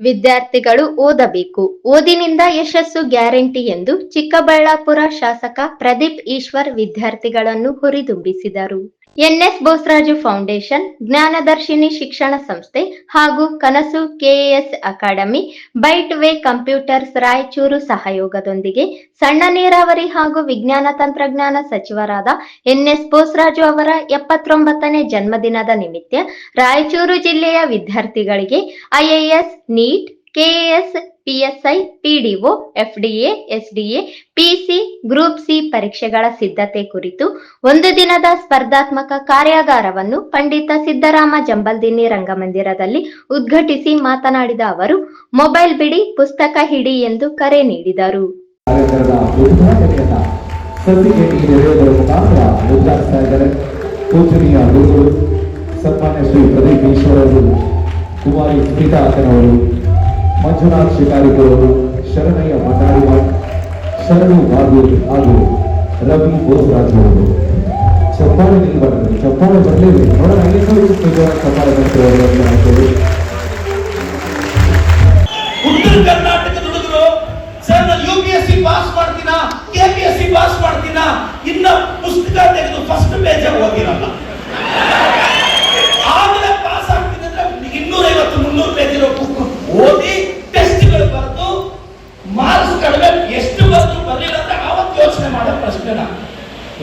ವಿದ್ಯಾರ್ಥಿಗಳು ಓದಬೇಕು. ಓದಿನಿಂದ ಯಶಸ್ಸು ಗ್ಯಾರಂಟಿ ಎಂದು ಚಿಕ್ಕಬಳ್ಳಾಪುರ ಶಾಸಕ ಪ್ರದೀಪ್ ಈಶ್ವರ್ ವಿದ್ಯಾರ್ಥಿಗಳನ್ನು ಹುರಿದುಂಬಿಸಿದರು. ಎನ್ಎಸ್ ಬೋಸರಾಜು ಫೌಂಡೇಶನ್, ಜ್ಞಾನದರ್ಶಿನಿ ಶಿಕ್ಷಣ ಸಂಸ್ಥೆ ಹಾಗೂ Kanasu KAS academy byte way computers Raichur ಸಹಯೋಗದೊಂದಿಗೆ ಸಣ್ಣ ನೀರಾವರಿ ಹಾಗೂ ವಿಜ್ಞಾನ ತಂತ್ರಜ್ಞಾನ ಸಚಿವರಾದ ಎನ್ಎಸ್ ಬೋಸರಾಜು ಅವರ ಎಪ್ಪತ್ತೊಂಬತ್ತನೇ ಜನ್ಮದಿನದ ನಿಮಿತ್ತ ರಾಯಚೂರು ಜಿಲ್ಲೆಯ ವಿದ್ಯಾರ್ಥಿಗಳಿಗೆ IAS NEET KAS PSI PDO, FDA, SDA, PC, group C ಪರೀಕ್ಷೆಗಳ ಸಿದ್ಧತೆ ಕುರಿತು ಒಂದು ದಿನದ ಸ್ಪರ್ಧಾತ್ಮಕ ಕಾರ್ಯಾಗಾರವನ್ನು ಪಂಡಿತ ಸಿದ್ದರಾಮ ಜಂಬಲ್ದಿನ್ನಿ ರಂಗಮಂದಿರದಲ್ಲಿ ಉದ್ಘಾಟಿಸಿ ಮಾತನಾಡಿದ ಅವರು, ಮೊಬೈಲ್ ಬಿಡಿ, ಪುಸ್ತಕ ಹಿಡಿ ಎಂದು ಕರೆ ನೀಡಿದರು. ಕುಮಾರಿ ಸ್ಮಿತಾ ಮಂಜುನಾಥ್ ಶಿಕಾರಿಪುರವರು ಶರಣಯ್ಯ ಭಂಡಾರಿಮಠ್ ಶರಣು ಬಾಬು ಹಾಗೂ ರವಿ ಬೋಸರಾಜ್ ಅವರು ಚಪ್ಪಾಳೆ ನಿಲ್ಬಾರ್ದು, ಚಪ್ಪಾಳೆ ಬರಲೇಬೇಕು ನೋಡೋಣ ಚಪ್ಪಾಳೆ ಉತ್ತರ ಕರ್ನಾಟಕದ ಹುಡುಗರು ಪಾಸ್ ಮಾಡ್ತೀನಾ? ಕೆ ಪಾಸ್ ಮಾಡ್ತೀನಾ? ಇನ್ನ ಪುಸ್ತಕ ತೆಗೆದು ಫಸ್ಟ್ ಪೇಜ್ ಹೋಗಿರಲ್ಲ.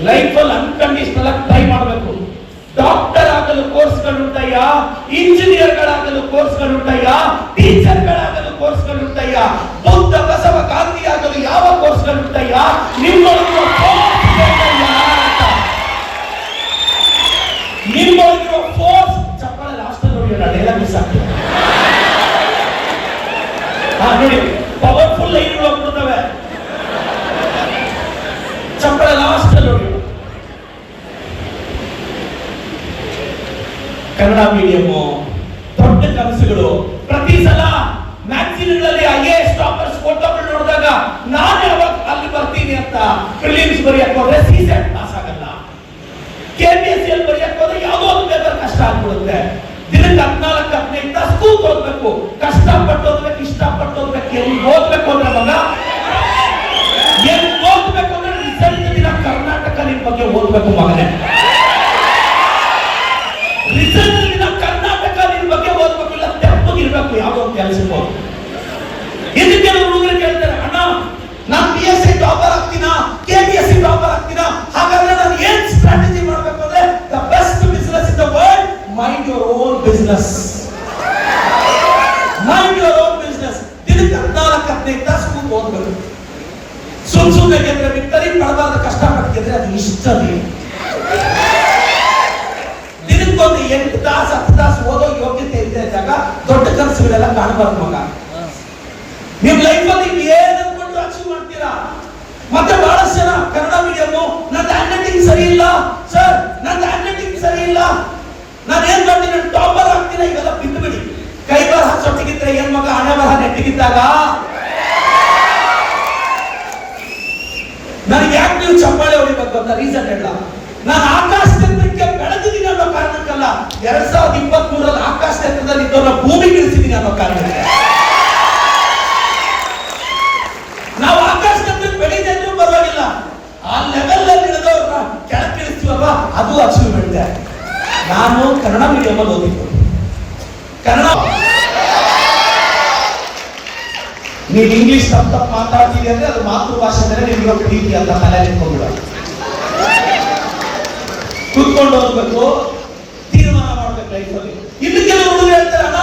ಲೈಫಲ್ಲಿ ಅನ್ಕಂಡೀಷನಲ್ ಆಗಿ ಟ್ರೈ ಮಾಡಬೇಕು. ಡಾಕ್ಟರ್ ಆಗಲು ಕೋರ್ಸ್ಗಳುಂಟಯ್ಯ ಇಂಜಿನಿಯರ್ಗಳಾಗಲು ಕೋರ್ಸ್ಗಳುಂಟಯ್ಯ ಟೀಚರ್ಗಳಾಗಲು ಕೋರ್ಸ್ಗಳುಂಟಯ್ಯ ಬುದ್ಧ, ಬಸವ ಆಗಲು ಯಾವ ಕೋರ್ಸ್ಗಳುಂಟಯ್ಯ ನಿಮ್ಮೊಳಗಿರುವ force ಬೇಕಯ್ಯ ಅಂತ. ನಿಮ್ಮೊಳಗಿರುವ ಫೋರ್ಸ್ ಚಪ್ಪಾಳೆ ಲಾಸ್ಟ್ ನೋಡಿ ಡೈಲಾಗ್ ಮಿಸ್ ಆಗ್ತದೆ ಹಾ ನೋಡಿ ಪವರ್ಫುಲ್ ಲೈನ್ಗಳು ಹೋಗ್ಬಿಡ್ತವೆ ಚಪ್ಪಾಳೆ ಲಾಸ್ಟ್ ನೋಡಿ ಕನ್ನಡ ಮೀಡಿಯಮ್ಮು ದೊಡ್ಡ ಕನಸುಗಳು. ಪ್ರತಿ ಸಲ ಮ್ಯಾಗ್ಝಿನ್ಗಳಲ್ಲಿ ಐ ಎ ಎಸ್ ಟಾಪರ್ಸ್ ಫೋಟೋಗಳು ನೋಡಿದಾಗ ನಾನು ಯಾವಾಗ ಅಲ್ಲಿ ಬರ್ತೀನಿ ಅಂತ ಪ್ರಿಲಿಮ್ಸ್ ಬರೆಯಕ್ಕೆ ಹೋದ್ರೆ ಸಿ ಸೆಟ್ ಪಾಸ್ ಆಗಲ್ಲ. ಕೆ ಪಿ ಎಸ್ ಎಲ್ ಬರೆಯಕ್ಕೆ ಹೋದ್ರೆ ಯಾವುದೋ ಒಂದು ಪೇಪರ್ ಕಷ್ಟ ಆಗ್ಬಿಡುತ್ತೆ. ದಿನಕ್ಕೆ ಹದಿನಾಲ್ಕು, ಹದಿನೈದು ತಾಸು ಕೂತ್ ಕಷ್ಟಪಟ್ಟು ಓದ್ಬೇಕು, ಇಷ್ಟಪಟ್ಟು ಓದ್ಬೇಕು. ಎಲ್ಲಿ ಓದ್ಬೇಕು ಅಂದ್ರೆ ಮಗ? ಎಲ್ಲಿ ಓದ್ಬೇಕು ಅಂದ್ರೆ ರಿಸಲ್ಟ್ ದಿನ ಕರ್ನಾಟಕ ನಿನ್ ಬಗ್ಗೆ ಓದ್ಬೇಕು ಮಗನೇ. mind your own business. ನಾನು ಏನ್ ಮಾಡ್ತೀನಿ? ಟಾಪರ್ ಆಗ್ತೀನಿ ಇವೆಲ್ಲ ಬಿಟ್ಟು ಬಿಡಿ ಕೈ ಬರಹ ಸೊಟ್ಟಿಗಿದ್ರೆ ಏನ್ ಮಗ ಹಣೆ ಬರಹ ನೆಟ್ಟಿಗಿದ್ದಾಗ? ನನಗೆ ಯಾಕೆ ನೀವು ಚಪ್ಪಾಳೆ ಹೊಡಿಬೇಕು ಅಂತ ರೀಸನ್ ಹೇಳ. ನಾನು ಆಕಾಶ ತಂತ್ರಕ್ಕೆ ಬೆಳೆದಿದ್ದೀನಿ ಅನ್ನೋ ಕಾರಣಕ್ಕಲ್ಲ, ಎರಡ್ ಸಾವಿರದ ಇಪ್ಪತ್ತ್ ಮೂರಲ್ಲಿ ಆಕಾಶ ತಂತ್ರದಲ್ಲಿ ಇದ್ದವ್ರನ್ನ ಭೂಮಿ ಇಳಿಸಿದ್ದೀನಿ ಅನ್ನೋ ಕಾರಣಕ್ಕೆ. ನಾವು ಆಕಾಶ ತಂತ್ರಕ್ಕೆ ಬೆಳೀದೆ ಅಂದ್ರೂ ಪರವಾಗಿಲ್ಲ. ಆ ಲೆವೆಲ್ ಅಲ್ಲಿ ಇಳಿದವ್ರನ್ನ ಕೆಳಕ್ಕೆ ಇಳಿಸ್ತೀವಲ್ವಾ ಅದು ಅಚೀವ್ಮೆಂಟ್ ನಾನು ಕನ್ನಡ ಮೀಡಿಯಂ ಅಲ್ಲಿ ಓದಿದ್ದು ಕನ್ನಡ ನೀವು ಇಂಗ್ಲಿಷ್ ತಪ್ಪು ತಪ್ಪು ಮಾತಾಡ್ತೀರಿ ಅಂದ್ರೆ ಅದು ಮಾತೃಭಾಷೆ ಅಂದ್ರೆ ನಿಮ್ಗೆ ಪ್ರೀತಿ ಅಂತ ತಲೆ ನಿಂತ್ಕೊಂಡ್ಬಿಡ ಕೂತ್ಕೊಂಡು ಹೋಗ್ಬೇಕು ತೀರ್ಮಾನ ಮಾಡ್ಬೇಕು ಲೈಫಲ್ಲಿ ಇನ್ನು ಕೆಲವು ಹುಡುಗರು ಹೇಳ್ತಾರೆ, ಅಣ್ಣ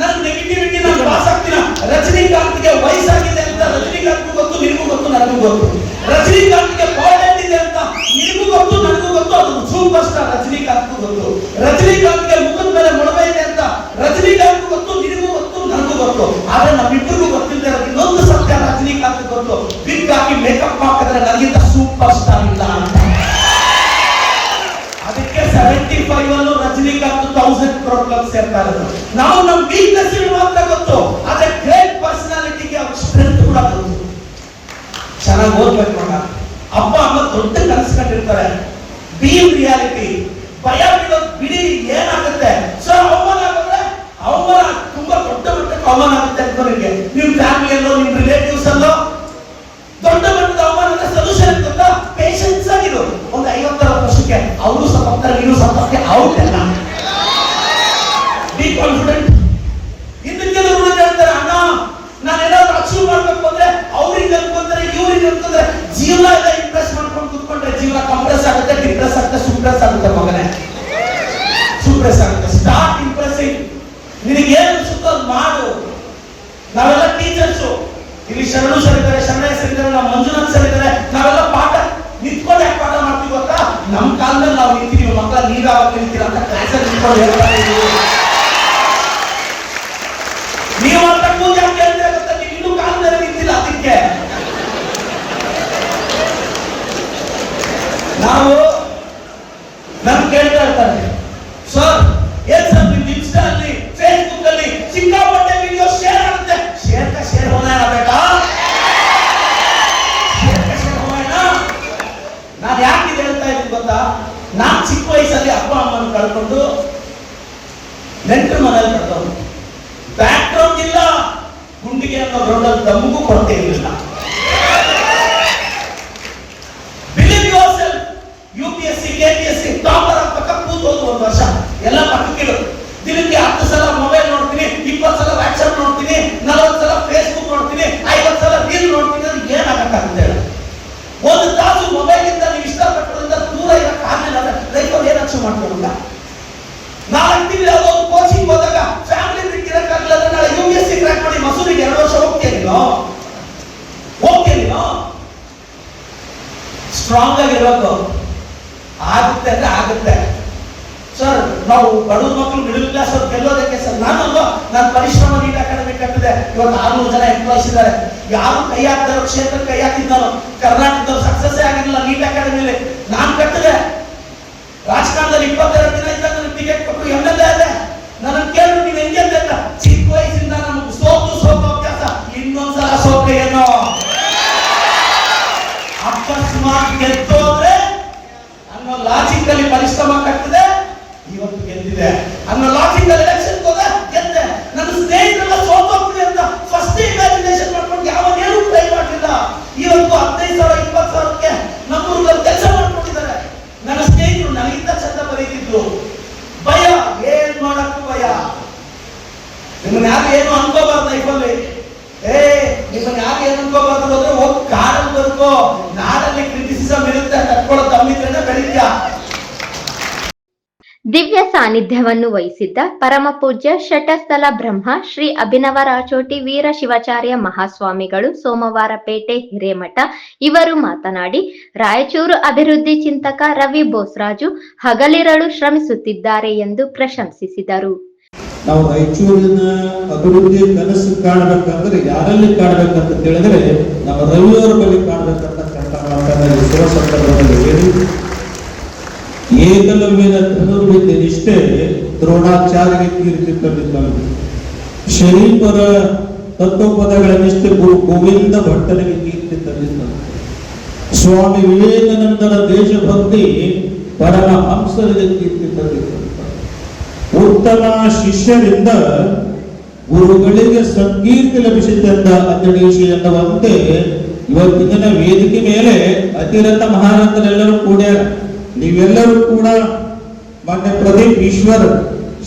ನನ್ನ ನೆಗೆಟಿವಿಟಿ ನಾನು ಪಾಸ್ ಆಗ್ತೀನ ರಜನಿಕಾಂತ್ಗೆ ವಯಸ್ಸಾಗಿದೆ ಅಂತ ರಜನಿಕಾಂತ್ಗೂ ಗೊತ್ತು ನಿಮಗೂ ಗೊತ್ತು, ನನಗೂ ಗೊತ್ತು. ರಜನಿಕಾಂತ್ಗೆ ಬಾಲ್ಡೆಡ್ ಇದೆ ಅಂತ ನಿನಗೂ ಗೊತ್ತು, ನನಗೂ ಗೊತ್ತು, ಅದು ಸೂಪರ್ ಸ್ಟಾರ್ ರಜನಿಕಾಂತ್ಗೂ ಗೊತ್ತು. ರಜನಿಕಾಂತ್ಗೆ ಮುಖದ ಮೇಲೆ ಮೊಳವೆ ಇದೆ ಅಂತ ರಜನಿಕಾಂತ್ ಗೊತ್ತು, ನಿನಗೂ ಗೊತ್ತು, ನನಗೂ ಗೊತ್ತು. ಆದ್ರೆ ನಮ್ಮಿಬ್ಬರಿಗೂ ಗೊತ್ತಿಲ್ಲದೆ ಇನ್ನೊಂದು ಸತ್ಯ ರಜನಿಕಾಂತ್ ಗೊತ್ತು. ಬಿಗ್ ಹಾಕಿ ಮೇಕಪ್ ಹಾಕಿದ್ರೆ ನನಗಿಂತ ಸೂಪರ್ ಸ್ಟಾರ್ ಇಲ್ಲ ಅಂತ. ಅದಕ್ಕೆ ಸೆವೆಂಟಿ ಫೈವ್ ಅಲ್ಲೂ ರಜನಿಕಾಂತ್ ತೌಸಂಡ್ ಪ್ರಾಬ್ಲಮ್ ಸೇರ್ತಾ ಇರೋದು. ನಾವು ನಮ್ ವೀಕ್ನೆಸ್ ಮಾತ್ರ ಗೊತ್ತು. ಆದ್ರೆ ಗ್ರೇಟ್ ಪರ್ಸನಾಲಿಟಿಗೆ ಅವ್ರ ಸ್ಟ್ರೆಂತ್ ಕೂಡ ಗೊತ್ತು. ಚೆನ್ನಾಗಿ ಓದ್ಬೇಕು. ಮಗ ಅಪ್ಪ ಅಮ್ಮ ಆಗುತ್ತೆ ಡಿಪ್ರೆಸ್ ಆಗುತ್ತೆ ಸುಪ್ರೆಸ್ ಆಗುತ್ತೆ ಮಗನೇ. ಸುಪ್ರೆಸ್ ಆಗುತ್ತೆ ಸ್ಟಾರ್ಟ್ ಇಂಪ್ರೆಸಿಂಗ್ ನಿನಗೆ ಏನು ಅನ್ಸುತ್ತೋ ಅದು ಮಾಡು. ನಾವೆಲ್ಲ ಟೀಚರ್ಸು ಇಲ್ಲಿ ಶರಣು ಸರ್ ಇದ್ದಾರೆ ಶರಣಯ್ಯ ನಾವು ಇದ್ದಾರೆ ಮಂಜುನಾಥ್ ಸರ್ ನಾವೆಲ್ಲ ಪಾಠ ನಿಂತ್ಕೊಂಡು ಯಾಕೆ ಪಾಠ ಮಾಡ್ತೀವಿ ಗೊತ್ತಾ? ನಮ್ಮ ಕಾಲದಲ್ಲಿ ನಾವು ನಿಂತೀವಿ ಮಕ್ಕಳ ಯಾವಾಗ ನಿಂತೀರ ಅಂತ ಕ್ಲಾಸಲ್ಲಿ ನಿಂತ್ಕೊಂಡು ಹೇಳ್ತಾ ಇದೀವಿ ನೀವು ಅಂತ ಪೂಜೆ ಕೇಳಿದ್ರೆ ಗೊತ್ತಾ ನೀವು ಇನ್ನೂ ಕಾಲದಲ್ಲಿ ನಿಂತಿಲ್ಲ ಅದಕ್ಕೆ ನಾವು ನಮ್ ಕೇಳ್ತಾ ಇರ್ತಾರೆ ಸರ್ ಏನ್ ಸರ್ ನಿಮ್ ಇನ್ಸ್ಟಾ ಅಲ್ಲಿ ಫೇಸ್ಬುಕ್ ಅಲ್ಲಿ ಸಿಕ್ಕಾಪಟ್ಟೆ ವಿಡಿಯೋ ಶೇರ್ ಆಗುತ್ತೆ. ಶೇರ್ ಶೇರ್ ಹೋದ ಬೇಟಾ ಶೇರ್ ನಾನು ಯಾಕೆ ಹೇಳ್ತಾ ಇದ್ದೀನಿ ಗೊತ್ತಾ? ನಾನು ಚಿಕ್ಕ ವಯಸ್ಸಲ್ಲಿ ಅಪ್ಪ ಅಮ್ಮನ ಕಳ್ಕೊಂಡು ನೆಂಟರು ಮನೇಲಿ ಕಳ್ಕೊಂಡು ಬ್ಯಾಕ್ಗ್ರೌಂಡ್ ಇಲ್ಲ. ಗುಂಡಿಗೆ ಅನ್ನೋ ಗ್ರೌಂಡಲ್ಲಿ ತಮಗೂ ಕೊರತೆ ಇರಲಿಲ್ಲ. ಸ್ಟ್ರಾಂಗ್ ಆಗಿರ್ಬೇಕು ಆಗುತ್ತೆ ಅಂದ್ರೆ ಆಗುತ್ತೆ. ಸರ್ ನಾವು ಬಡವ್ರ ಮಕ್ಕಳು ಮಿಡಲ್ ಕ್ಲಾಸ್ ಅವ್ರು ಗೆಲ್ಲೋದಕ್ಕೆ ಸರ್ ನಾನು ನಾನು ಪರಿಶ್ರಮ ನೀಟ್ ಅಕಾಡೆಮಿ ಕಟ್ಟಿದೆ. ಇವತ್ತು ಆರ್ನೂರು ಜನ ಎಂಪ್ಲಾಯ್ಸ್ ಇದ್ದಾರೆ. ಯಾರು ಕೈ ಹಾಕ್ತಾರೋ ಕ್ಷೇತ್ರ ಕೈ ಹಾಕಿದ್ದಾರೋ ಕರ್ನಾಟಕದವ್ರು ಸಕ್ಸಸ್ ಆಗಿರಲಿಲ್ಲ ನೀಟ್ ಅಕಾಡೆಮಿಲಿ ನಾನು ಕಟ್ಟಿದೆ. ರಾಜಕಾರಣದಲ್ಲಿ ಇಪ್ಪತ್ತೆರಡು ದಿನ ಇದ್ದಾಗ ನನಗೆ ಟಿಕೆಟ್ ಕೊಟ್ಟು ಎಂ ಎಲ್ ಎ ಅದೇ ನನ್ನ ಕೇಳಿದ್ರು ನೀವು ಹೆಂಗೆ ಅಂತ ಚಿಕ್ಕ ವಯಸ್ಸಿಂದ ಅಕಸ್ಮಾತ್ ಗೆದ್ದೋದ್ರೆ ಅನ್ನೋ ಲಾಜಿಕ್ ಅಲ್ಲಿ ಪರಿಶ್ರಮ ಕಟ್ಟಿದೆ ಇವತ್ತು ಗೆದ್ದಿದೆ. ಅನ್ನೋ ಲಾಜಿಕ್ ಅಲ್ಲಿ ದಿವ್ಯ ಸಾನ್ನಿಧ್ಯವನ್ನು ವಹಿಸಿದ್ದ ಪರಮ ಪೂಜ್ಯ ಶಟಸ್ಥಲ ಬ್ರಹ್ಮ ಶ್ರೀ ಅಭಿನವ ರಾಚೋಟಿ ವೀರ ಶಿವಾಚಾರ್ಯ ಮಹಾಸ್ವಾಮಿಗಳು ಸೋಮವಾರಪೇಟೆ ಹಿರೇಮಠ ಇವರು ಮಾತನಾಡಿ, ರಾಯಚೂರು ಅಭಿವೃದ್ಧಿ ಚಿಂತಕ ರವಿ ಬೋಸ್ರಾಜು ಹಗಲಿರಳು ಶ್ರಮಿಸುತ್ತಿದ್ದಾರೆ ಎಂದು ಪ್ರಶಂಸಿಸಿದರು. ನಾವು ರಾಯಚೂರಿನ ಅಭಿವೃದ್ಧಿ ಕನಸು ಕಾಣಬೇಕಂದ್ರೆ ಯಾರಲ್ಲಿ ಕಾಣಬೇಕಂತ ರವಿಯವರ ಬಗ್ಗೆ ಕಾಣಬೇಕಂತಕ್ಕಂಥ ಮಾತನ್ನ ಈ ಶುಭ ಸಂದರ್ಭದಲ್ಲಿ ಹೇಳಿ ಏಕಲವ್ಯನ ಧನುರ್ವಿದ್ಯೆ ನಿಷ್ಠೆ ದ್ರೋಣಾಚಾರ್ಯಗೆ ಕೀರ್ತಿ ಶರೀಫರ ತತ್ವಪದಗಳ ನಿಷ್ಠೆ ಗುರು ಗೋವಿಂದ ಭಟ್ಟನಿಗೆ ಕೀರ್ತಿ ತಂದಿದ್ದಾನೆ ಸ್ವಾಮಿ ವಿವೇಕಾನಂದರ ದೇಶಭಕ್ತಿ ಪರಮ ಹಂಸರಿಗೆ ಕೀರ್ತಿ ತಂದಿದ್ದಾನೆ ಉತ್ತಮ ಶಿಷ್ಯರಿಂದ ಗುರುಗಳಿಗೆ ಸಂಕೀರ್ತಿ ಲಭಿಸಿದ್ದೆಂದ ಅಂಜನೀಶಿ ಎನ್ನುವಂತೆ ಇವತ್ತಿನ ವೇದಿಕೆ ಮೇಲೆ ಅತಿರಥ ಮಹಾರಾಜರೆಲ್ಲರೂ ಕೂಡ್ಯಾರ. ನೀವೆಲ್ಲರೂ ಕೂಡ ಮಾನ್ಯ ಪ್ರದೀಪ್ ಈಶ್ವರ್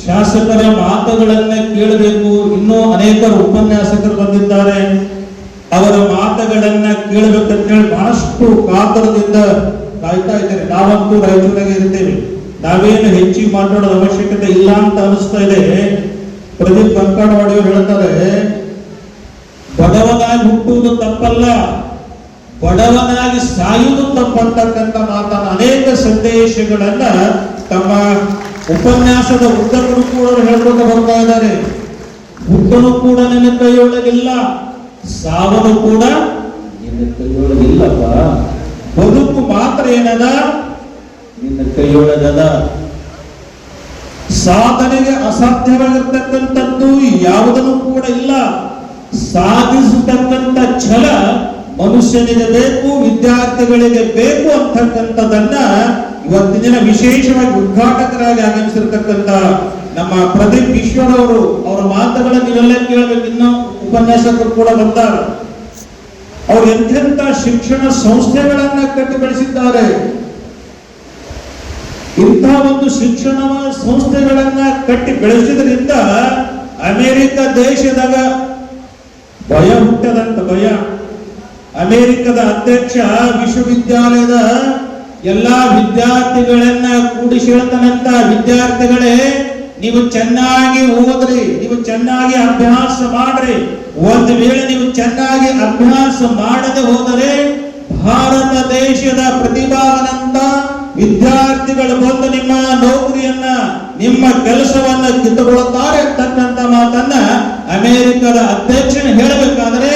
ಶಾಸಕರ ಮಾತುಗಳನ್ನೇ ಕೇಳಬೇಕು. ಇನ್ನೂ ಅನೇಕ ಉಪನ್ಯಾಸಕರು ಬಂದಿದ್ದಾರೆ. ಅವರ ಮಾತುಗಳನ್ನ ಕೇಳಬೇಕಂತ ಹೇಳಿ ಬಹಳಷ್ಟು ಕಾತರದಿಂದ ಕಾಯ್ತಾ ಇದ್ದಾರೆ ನಾವಂತೂ ರಾಯಚೂರಾಗೆ ಇರ್ತೇವೆ. ನಾವೇನು ಹೆಚ್ಚಿಗೆ ಮಾತಾಡೋದು ಅವಶ್ಯಕತೆ ಇಲ್ಲ ಅಂತ ಅನಿಸ್ತಾ ಇದೆ. ಪ್ರದೀಪ್ ಕಂಕಾಡವಾಡಿಯವರು ಹೇಳ್ತಾರೆ ಬಡವನಾಗಿ ಹುಟ್ಟುವುದು ತಪ್ಪಲ್ಲ. ಬಡವನಾಗಿ ಸಾಯುವುದು ತಪ್ಪಂತಕ್ಕಂಥ ಮಾತನ್ನ ಅನೇಕ ಸಂದೇಶಗಳನ್ನ ತಮ್ಮ ಉಪನ್ಯಾಸದ ಉದ್ದಕ್ಕೂ ಕೂಡ ಹೇಳ್ಕೊಂಡು ಬರ್ತಾ ಇದ್ದಾರೆ. ಹುಟ್ಟನು ಕೂಡ ನಿನ್ನ ಕೈಯೊಳಗಿಲ್ಲ, ಸಾವನು ಕೂಡ ನಿನ್ನ ಕೈಯೊಳಗಿಲ್ಲಪ್ಪ. ಬದುಕು ಮಾತ್ರ ಏನದ? ನಿನ್ನ ಕೈಯೊಳಗದ. ಸಾಧನೆಗೆ ಅಸಾಧ್ಯವಾಗಿರ್ತಕ್ಕಂಥದ್ದು ಯಾವುದನ್ನು ಕೂಡ ಇಲ್ಲ. ಛಲ ಮನುಷ್ಯನಿಗೆ ಬೇಕು, ವಿದ್ಯಾರ್ಥಿಗಳಿಗೆ ಬೇಕು ಅಂತಕ್ಕಂಥದನ್ನ ಇವತ್ತಿನ ದಿನ ವಿಶೇಷವಾಗಿ ಉದ್ಘಾಟಕರಾಗಿ ಆಗಮಿಸಿರ್ತಕ್ಕಂಥ ನಮ್ಮ ಪ್ರದೀಪ್ ಈಶ್ವರ್ ಅವರು ಅವರ ಮಾತುಗಳನ್ನು ನೀವೆಲ್ಲ ಕೇಳಬೇಕು. ಇನ್ನು ಉಪನ್ಯಾಸಕರು ಕೂಡ ಬಂದಾಗ ಅವ್ರು ಎಂತೆಂತ ಶಿಕ್ಷಣ ಸಂಸ್ಥೆಗಳನ್ನ ಕಟ್ಟಿ ಬೆಳೆಸಿದ್ದಾರೆ ಇಂತಹ ಒಂದು ಶಿಕ್ಷಣ ಸಂಸ್ಥೆಗಳನ್ನ ಕಟ್ಟಿ ಬೆಳೆಸಿದ್ರಿಂದ ಅಮೆರಿಕ ದೇಶದಾಗ ಭಯ ಹುಟ್ಟದಂತ ಭಯ. ಅಮೆರಿಕದ ಅಧ್ಯಕ್ಷ ವಿಶ್ವವಿದ್ಯಾಲಯದ ಎಲ್ಲಾ ವಿದ್ಯಾರ್ಥಿಗಳನ್ನ ಕೂಡಿಸಿ ಹೇಳ್ತಾನಂತ ವಿದ್ಯಾರ್ಥಿಗಳೇ, ನೀವು ಚೆನ್ನಾಗಿ ಓದ್ರಿ, ನೀವು ಚೆನ್ನಾಗಿ ಅಭ್ಯಾಸ ಮಾಡ್ರಿ. ಒಂದು ವೇಳೆ ನೀವು ಚೆನ್ನಾಗಿ ಅಭ್ಯಾಸ ಮಾಡದೆ ಹೋದರೆ ಭಾರತ ದೇಶದ ಪ್ರತಿಭಾವಂತ ವಿದ್ಯಾರ್ಥಿಗಳು ಬಂದು ನಿಮ್ಮ ನೌಕರಿಯನ್ನ, ನಿಮ್ಮ ಕೆಲಸವನ್ನ ಕಿತ್ತುಕೊಳ್ಳುತ್ತಾರೆ ಅಂತಕ್ಕಂಥ ಮಾತನ್ನ ಅಮೆರಿಕದ ಅಧ್ಯಕ್ಷನ ಹೇಳಬೇಕಾದ್ರೆ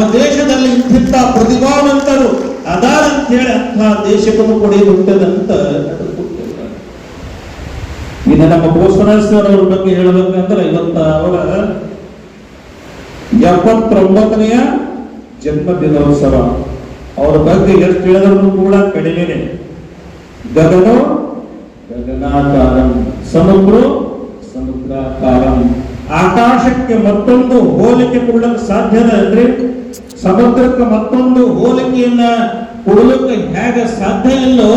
ನಮ್ಮ ದೇಶದಲ್ಲಿ ಇಂತಿಂತ ಪ್ರತಿಭಾವಂತರು ಅದಾರ ಅಂತ ಹೇಳಿ ಅಂತಹ ದೇಶವನ್ನು ಕೊಡಿ ಹುಟ್ಟದಂತ ಇನ್ನು ನಮ್ಮ ಘೋಷಣೇಶ್ವರ ಅವ್ರ ಬಗ್ಗೆ ಹೇಳಬೇಕಂದ್ರೆ ಇವತ್ತ ಅವರ ಎಪ್ಪತ್ತೊಂಬತ್ತನೆಯ ಜನ್ಮ ದಿನೋತ್ಸವ ಅವರ ಬಗ್ಗೆ ಎಷ್ಟು ಹೇಳಿದ್ರು ಕೂಡ ಕಡಿಮೆನೆ ಗಗನೋ ಗಗನಾಕಾರಂ ಸಮುದ್ರ ಸಮುದ್ರಾಕಾರಂ. ಆಕಾಶಕ್ಕೆ ಮತ್ತೊಂದು ಹೋಲಿಕೆ ಕೊಡಲಿಕ್ಕೆ ಸಾಧ್ಯದ ಅಂದ್ರೆ ಸಮುದ್ರಕ್ಕೆ ಮತ್ತೊಂದು ಹೋಲಿಕೆಯನ್ನ ಕೊಡಲಿಕ್ಕೆ ಹೇಗೆ ಸಾಧ್ಯ ಇಲ್ಲೋ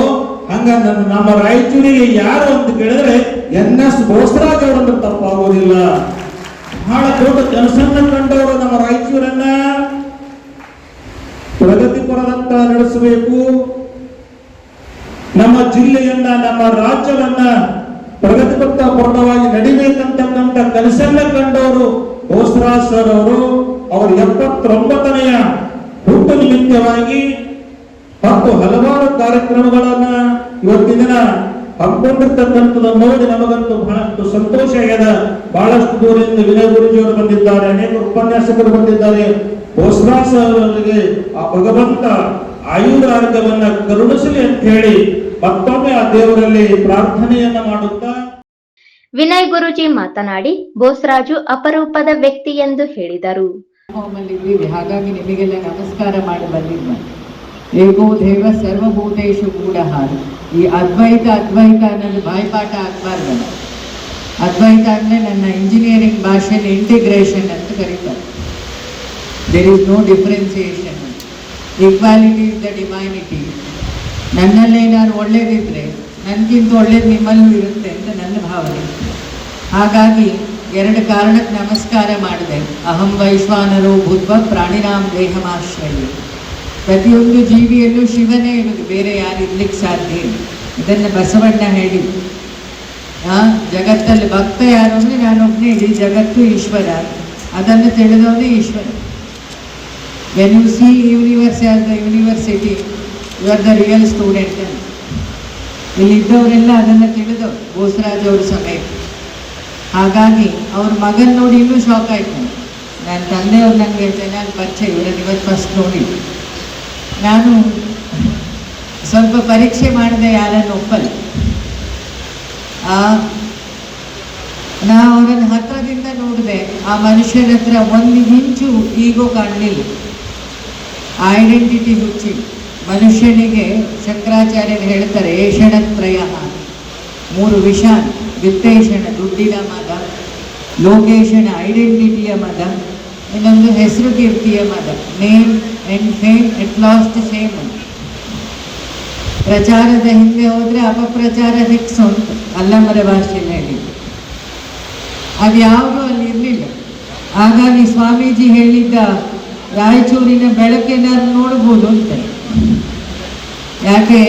ಹಂಗ ನಮ್ಮ ರಾಯಚೂರಿಗೆ ಯಾರು ಅಂತ ಕೇಳಿದ್ರೆ ಎನ್ ಎಸ್ ಬೋಸರಾಜ್ ಅವರನ್ನು ತಪ್ಪಾಗೋದಿಲ್ಲ. ಬಹಳ ದೊಡ್ಡ ಕೆಲಸನ್ನ ಕಂಡವರು ನಮ್ಮ ರಾಯಚೂರನ್ನ. ಪ್ರಗತಿಪರದತ್ತ ನಡೆಸಬೇಕು. ನಮ್ಮ ಜಿಲ್ಲೆಯನ್ನ, ನಮ್ಮ ರಾಜ್ಯವನ್ನ ಪ್ರಗತಿಪತ್ತ ಪೂರ್ಣವಾಗಿ ನಡಿಬೇಕಂತಕ್ಕಂಥ ಕನಸನ್ನ ಕಂಡವರು ಬೋಸರಾಜ್ ಸರ್ ಅವರು ಅವರ ಎಪ್ಪತ್ತೊಂಬತ್ತನೆಯ ಹುಟ್ಟು ನಿಮಿತ್ತವಾಗಿ ಮತ್ತು ಹಲವಾರು ಕಾರ್ಯಕ್ರಮಗಳನ್ನ ಇವತ್ತಿನ ದಿನ ಹಮ್ಮಿಕೊಂಡಿರ್ತಕ್ಕಂಥದ್ದು ನೋಡಿ ನಮಗಂತೂ ಬಹಳಷ್ಟು ಸಂತೋಷ ಆಗ್ಯದ. ಬಹಳಷ್ಟು ದೂರದಿಂದ ವಿನಯ ಗುರುಜಿಯವರು ಬಂದಿದ್ದಾರೆ, ಅನೇಕ ಉಪನ್ಯಾಸಕರು ಬಂದಿದ್ದಾರೆ. ಬೋಸರಾಜ್ ಸರ್ ಅವರಿಗೆ ಆ ಭಗವಂತ ಆಯುರಾರ್ಗವನ್ನ ಕರುಣಿಸಲಿ ಅಂತ ಹೇಳಿ ಮತ್ತೊಮ್ಮೆ ಆ ದೇವರಲ್ಲಿ ಪ್ರಾರ್ಥನೆಯನ್ನ ಮಾಡುತ್ತಾ? ವಿನಯ್ ಗುರುಜಿ ಮಾತನಾಡಿ ಬೋಸರಾಜು ಅಪರೂಪದ ವ್ಯಕ್ತಿ ಎಂದು ಹೇಳಿದರು. ಹಾಗಾಗಿ ನಿಮಗೆಲ್ಲ ನಮಸ್ಕಾರ ಮಾಡಿ ಬಂದಿದ್ದ. ಏಕೋ ದೇವ ಸರ್ವಭೂತೇಶು ಗೂಢಹಾರ. ಈ ಅದ್ವೈತ ಅದ್ವೈತ ಅನ್ನೋದು ಬಾಯ್ಪಾಠ ಆಗ್ಬಾರ್ದಲ್ಲ. ಅದ್ವೈತ ಅಂದ್ರೆ ನನ್ನ ಇಂಜಿನಿಯರಿಂಗ್ ಭಾಷೆಯಲ್ಲಿ ಇಂಟಿಗ್ರೇಷನ್ ಅಂತ ಕರೀತಾರೆ. There is no differentiation equality is the divinity ನನ್ನಲ್ಲೇನಾದ್ರು ಒಳ್ಳೇದಿದ್ದರೆ ನನಗಿಂತ ಒಳ್ಳೇದು ನಿಮ್ಮಲ್ಲೂ ಇರುತ್ತೆ ಅಂತ ನನ್ನ ಭಾವನೆ. ಹಾಗಾಗಿ ಎರಡು ಕಾರಣಕ್ಕೆ ನಮಸ್ಕಾರ ಮಾಡಿದೆ. ಅಹಂ ವೈಶ್ವಾನರು ಭೂತ್ವ ಪ್ರಾಣಿನಾಂ ದೇಹಮಾಶ್ರಯ. ಪ್ರತಿಯೊಂದು ಜೀವಿಯಲ್ಲೂ ಶಿವನೇ ಇರೋದು ಬೇರೆ ಯಾರು ಇರ್ಲಿಕ್ಕೆ ಸಾಧ್ಯ ಇದನ್ನು ಬಸವಣ್ಣ ಹೇಳಿ ಜಗತ್ತಲ್ಲಿ ಭಕ್ತ ಯಾರು ಅಂದರೆ ನಾನೊಬ್ಬನೇ ಇಡೀ ಜಗತ್ತು ಈಶ್ವರ. ಅದನ್ನು ತಿಳಿದವನೇ Ishwara. When you see universe as the university the real student ಅಂತ. ಇಲ್ಲಿದ್ದವರೆಲ್ಲ ಅದನ್ನು ತಿಳಿದು ಬೋಸರಾಜ್ ಅವ್ರ ಸಮೇತ ಹಾಗಾಗಿ ಅವ್ರ ಮಗನ ನೋಡಿ ಇನ್ನೂ ಶಾಕ್ ಆಯ್ತು. ನಾನು ನನ್ನ ತಂದೆಯವ್ರು ನನಗೆ ನಾನು ಪರಿಚಯ ಇವರನ್ನು ಇವತ್ತು ಫಸ್ಟ್ ನೋಡಿ ನಾನು ಸ್ವಲ್ಪ ಪರೀಕ್ಷೆ ಮಾಡಿದೆ ಯಾರನ್ನು ಒಪ್ಪಲ್ಲ. ಆ, ನಾ ಅವರನ್ನು ಹತ್ರದಿಂದ ನೋಡಿದೆ. ಆ ಮನುಷ್ಯನ ಹತ್ರ ಒಂದು ಇಂಚು ಈಗೋ ಕಾಣಲಿಲ್ಲ. ಐಡೆಂಟಿಟಿ ಹುಚ್ಚಿ ಮನುಷ್ಯನಿಗೆ ಶಂಕರಾಚಾರ್ಯರು ಹೇಳ್ತಾರೆ ಏಷಣತ್ರಯ ಮೂರು ವಿಷ ವಿತ್ತೇಷಣ ದುಡ್ಡಿನ ಮದ, ಲೋಕೇಶನ, ಐಡೆಂಟಿಟಿಯ ಮದ, ಇನ್ನೊಂದು ಹೆಸರು ಕೀರ್ತಿಯ ಮದ. Name and fame at last same ಪ್ರಚಾರದ ಹಿಂದೆ ಹೋದರೆ ಅಪಪ್ರಚಾರ ಫಿಕ್ಸ್ ಉಂಟು, ಅಲ್ಲಮರ ಭಾಷೆಯಲ್ಲಿ. ಹೇಳಿ ಅದು ಅಲ್ಲಿ ಇರಲಿಲ್ಲ. ಹಾಗಾಗಿ ಸ್ವಾಮೀಜಿ ಹೇಳಿದ್ದ ರಾಯಚೂರಿನ ಬೆಳಕಿನ ನೋಡ್ಬೋದು ಅಂತ. ಯಾಕೆ?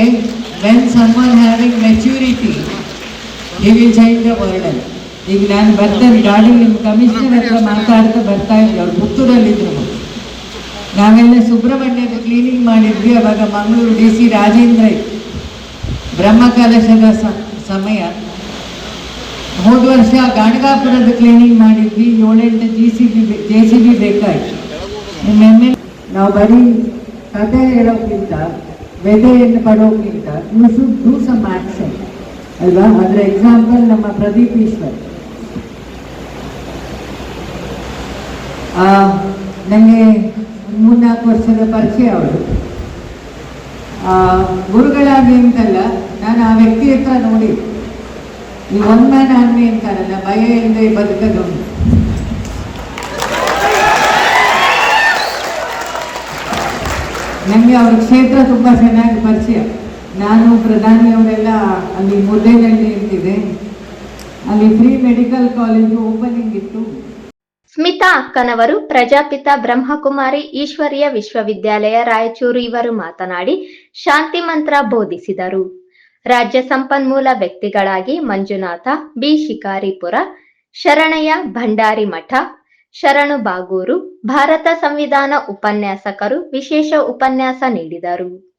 When someone having maturity he will change the world ಈಗ ನಾನು ಬರ್ತೇನೆ ಗಾಡಿ ನಿಮ್ಮ ಕಮಿಷನರ್ ಹತ್ರ ಮಾತಾಡ್ತಾ ಬರ್ತಾ ಇದ್ದೆ, ಅವ್ರು ಪುತ್ತೂರಲ್ಲಿದ್ರು. ನಾವೆಲ್ಲ ಸುಬ್ರಹ್ಮಣ್ಯದ ಕ್ಲೀನಿಂಗ್ ಮಾಡಿದ್ವಿ, ಅವಾಗ ಮಂಗಳೂರು ಡಿ ಸಿ ರಾಜೇಂದ್ರ ಇತ್ತು. ಬ್ರಹ್ಮಕಲಶದ ಸಮಯ. ಹೋದ ವರ್ಷ ಗಾಣಗಾಪುರದ ಕ್ಲೀನಿಂಗ್ ಮಾಡಿದ್ವಿ, ಏಳೆಂಟು G C B J C B ಬೇಕಾಯ್ತು. ನಿಮ್ಮ ನಾವು ಬರೀ ಕಥೆ ಹೇಳೋಕ್ಕಿಂತ ವ್ಯಥೆಯನ್ನು ಪಡೋಕ್ಕಿಂತ you should do some action ಅಲ್ವಾ? ಅದರ ಎಕ್ಸಾಂಪಲ್ ನಮ್ಮ ಪ್ರದೀಪ್ ಈಶ್ವರ್. ನನಗೆ ಮೂರ್ನಾಲ್ಕು ವರ್ಷದ ಪರಿಚಯ ಅವಳು. ಗುರುಗಳಾಗಿ ಅಂತಲ್ಲ, ನಾನು ಆ ವ್ಯಕ್ತಿ ಹತ್ರ ನೋಡಿ ಈ ಒನ್ ಮ್ಯಾನ್ ಆರ್ಮಿ ಅಂತಾರಲ್ಲ ಭಯ ಇಲ್ಲದೆ ಬದುಕದೊಂದು ನನಗೆ ಅವ್ರ ಕ್ಷೇತ್ರ ತುಂಬ ಚೆನ್ನಾಗಿ ಪರಿಚಯ. ನಾನು ಪ್ರಧಾನಿಯವರೆಲ್ಲ ಅಲ್ಲಿ ಮುದ್ದೇನಹಳ್ಳಿ ಇರ್ತಿದ್ದೆ. ಅಲ್ಲಿ ಫ್ರೀ ಮೆಡಿಕಲ್ ಕಾಲೇಜು ಓಪನಿಂಗ್ ಇತ್ತು. ಸ್ಮಿತಾ ಅಕ್ಕನವರು, ಪ್ರಜಾಪಿತ ಬ್ರಹ್ಮಕುಮಾರಿ, ಈಶ್ವರಿಯ ವಿಶ್ವವಿದ್ಯಾಲಯ, ರಾಯಚೂರು ಇವರು ಮಾತನಾಡಿ ಶಾಂತಿ ಮಂತ್ರ ಬೋಧಿಸಿದರು. ರಾಜ್ಯ ಸಂಪನ್ಮೂಲ ವ್ಯಕ್ತಿಗಳಾಗಿ ಮಂಜುನಾಥ, ಬಿ. ಶಿಕಾರಿಪುರ, ಶರಣಯ್ಯ ಭಂಡಾರಿ ಮಠ ಶರಣು ಬಾಗೂರು ಭಾರತ ಸಂವಿಧಾನ ಉಪನ್ಯಾಸಕರು ವಿಶೇಷ ಉಪನ್ಯಾಸ ನೀಡಿದರು.